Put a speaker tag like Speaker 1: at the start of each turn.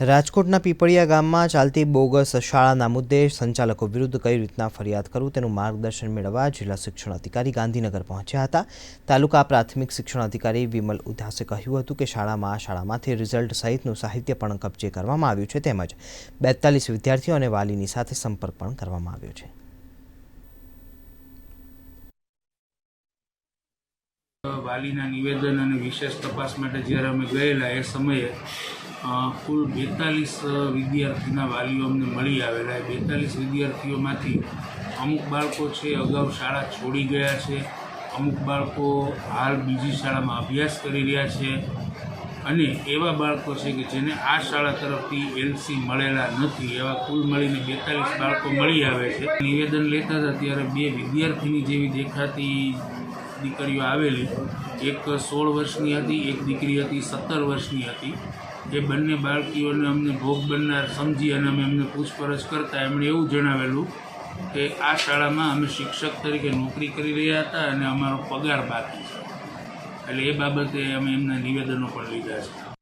Speaker 1: રાજકોટના પીપળિયા ગામમાં ચાલતી બોગસ શાળાના મુદ્દે સંચાલકો વિરુદ્ધ કઈ રીતના ફરિયાદ કરવું તેનું માર્ગદર્શન મેળવવા જિલ્લા શિક્ષણ અધિકારી ગાંધીનગર પહોંચ્યા હતા. તાલુકા પ્રાથમિક શિક્ષણ અધિકારી વિમલ ઉધાસે કહ્યું હતું કે શાળામાં શાળામાંથી રિઝલ્ટ સહિતનું સાહિત્ય પણ કબજે કરવામાં આવ્યું છે તેમજ બેતાલીસ વિદ્યાર્થીઓ અને વાલીની સાથે સંપર્ક પણ કરવામાં આવ્યો છે.
Speaker 2: વાલીના નિવેદન અને વિશેષ તપાસ માટે જ્યારે અમે ગયેલા એ સમયે કુલ બેતાલીસ વિદ્યાર્થીના વાલીઓ અમને મળી આવેલા. એ બેતાલીસ વિદ્યાર્થીઓમાંથી અમુક બાળકો છે, અગાઉ શાળા છોડી ગયા છે. અમુક બાળકો હાલ બીજી શાળામાં અભ્યાસ કરી રહ્યા છે. અને એવા બાળકો છે કે જેને આ શાળા તરફથી એલસી મળેલા નથી. એવા કુલ મળીને બેતાલીસ બાળકો મળી આવે છે. નિવેદન લેતા હતા ત્યારે બે વિદ્યાર્થીની જેવી દેખાતી દીકરીઓ આવેલી. એક સોળ વર્ષની હતી, એક દીકરી હતી, સત્તર વર્ષની હતી. એ બંને બાળકીઓને અમને ભોગ બનનાર સમજી અને અમે એમને પૂછપરછ કરતા એમણે એવું જણાવેલું કે આ શાળામાં અમે શિક્ષક તરીકે નોકરી કરી રહ્યા હતા અને અમારો પગાર બાકી છે. એટલે એ બાબતે અમે એમના નિવેદનો પણ લીધા છે.